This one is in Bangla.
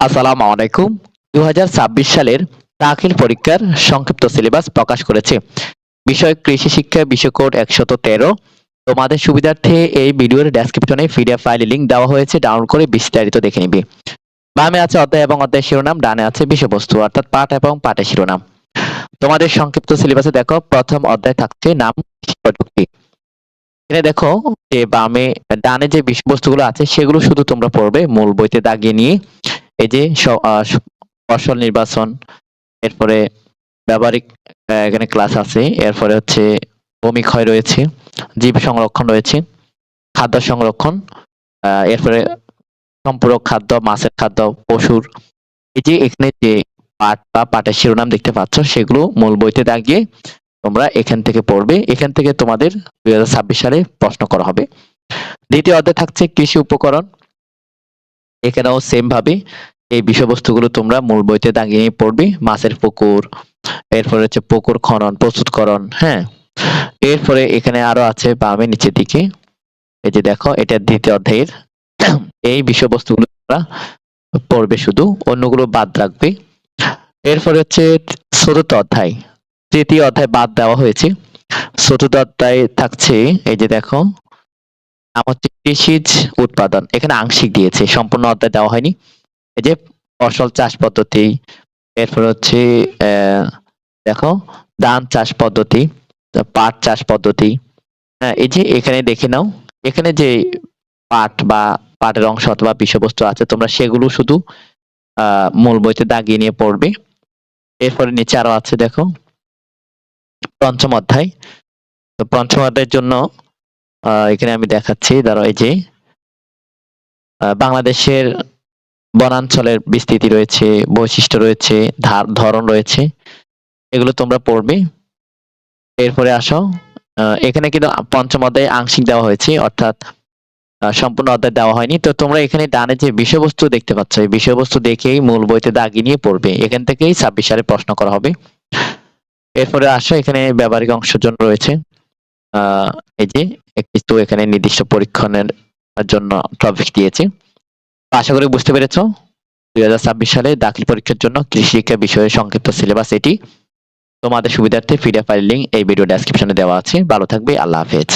আসসালামু আলাইকুম। দু হাজার ছাব্বিশ সালের দাখিল পরীক্ষার সংক্ষিপ্ত সিলেবাস প্রকাশ করেছে। বিষয় কৃষি শিক্ষা বিষয় কোড একশত তেরো। তোমাদের সুবিধার্থে এই ভিডিওর ডেসক্রিপশনে পিডিএফ ফাইল লিংক দেওয়া হয়েছে ডাউনলোড করে বিস্তারিত দেখে নিবি। বামে আছে অধ্যায় এবং অধ্যায় শিরোনাম, ডানে আছে বিষয়বস্তু, অর্থাৎ পাঠ এবং পাঠের শিরোনাম। তোমাদের সংক্ষিপ্ত সিলেবাসে দেখো, প্রথম অধ্যায় থাকছে নাম, প্রযুক্তি। এখানে দেখো যে বামে, ডানে যে বিষয়বস্তুগুলো আছে, সেগুলো শুধু তোমরা পড়বে, মূল বইতে দাগিয়ে নিয়ে। এই যে ফসল নির্বাচন, এরপরে ব্যবহারিক এখানে ক্লাস আছে, এরপরে হচ্ছে ভূমি ক্ষয় রয়েছে, জীব সংরক্ষণ রয়েছে, খাদ্য সংরক্ষণ এরপরে সম্পূরক খাদ্য, মাছের খাদ্য, পশুর, এই যে এখানে যে পাট বা পাটের শিরোনাম দেখতে পাচ্ছ, সেগুলো মূল বইতে দাগিয়ে তোমরা এখান থেকে পড়বে, এখান থেকে তোমাদের দুই হাজার ছাব্বিশ সালে প্রশ্ন করা হবে। দ্বিতীয় অধ্যায় থাকছে কৃষি উপকরণ এখানেও সেম ভাবে এই বিষয়বস্তুগুলো তোমরা মূল বইতে দাগিয়ে পড়বে। মাছের পুকুর, এরপরে হচ্ছে পুকুর খনন, প্রস্তুতকরণ হ্যাঁ? এরপরে এখানে আরও আছে বামে নিচের দিকে। এই যে দেখো, এটা দ্বিতীয় অধ্যায়ের। এই বিষয়বস্তুগুলো তোমরা পড়বে শুধু, অন্যগুলো বাদ রাখবে। এরপরে হচ্ছে চতুর্থ অধ্যায়। তৃতীয় অধ্যায় বাদ দেওয়া হয়েছে। চতুর্থ অধ্যায় থাকছে, এই যে দেখো নাম হচ্ছে কৃষিজ উৎপাদন। এখানে আংশিক দিয়েছে, সম্পূর্ণ অধ্যায় দেওয়া হয়নি। এই যে ফসল চাষ পদ্ধতি, এরপর হচ্ছে দেখো, ধান চাষ পদ্ধতি পাট চাষ পদ্ধতি। হ্যাঁ এই যে এখানে দেখে নাও, এখানে যে পাট বা পাটের অংশ অথবা বিষয়বস্তু আছে, তোমরা সেগুলো শুধু মূল বইতে দাগিয়ে নিয়ে পড়বে। এরপরে নিচে আরও আছে, দেখো, পঞ্চম অধ্যায়। তো পঞ্চম অধ্যায়ের জন্য এখানে আমি দেখাচ্ছি ধরো এই যে। বাংলাদেশের বনাঞ্চলের বিস্তৃতি রয়েছে, বৈশিষ্ট্য রয়েছে, ধার- ধরন রয়েছে, এগুলো তোমরা পড়বে। এরপরে আসো এখানে কিন্তু পঞ্চম অধ্যায়ে আংশিক দেওয়া হয়েছে, অর্থাৎ সম্পূর্ণ অধ্যায় দেওয়া হয়নি। তো তোমরা এখানে ডানে যে বিষয়বস্তু দেখতে পাচ্ছ, এই বিষয়বস্তু দেখেই মূল বইতে দাগি নিয়ে পড়বে। এখান থেকেই ছাব্বিশ সালে প্রশ্ন করা হবে। এরপরে আসো, এখানে ব্যবহারিক অংশের জন্য রয়েছে। এই যে কিছু এখানে নির্দিষ্ট পরীক্ষণের জন্য টপিক দিয়েছে। আশা করি বুঝতে পেরেছ, দুই হাজার ছাব্বিশ সালে দাখিল পরীক্ষার জন্য কৃষি শিক্ষা বিষয়ে সংক্ষিপ্ত সিলেবাস এটি। তোমাদের সুবিধার্থে পিডিএফ ফাইল লিঙ্ক এই ভিডিও ডেসক্রিপশনে দেওয়া আছে। ভালো থাকবে, আল্লাহ হাফেজ।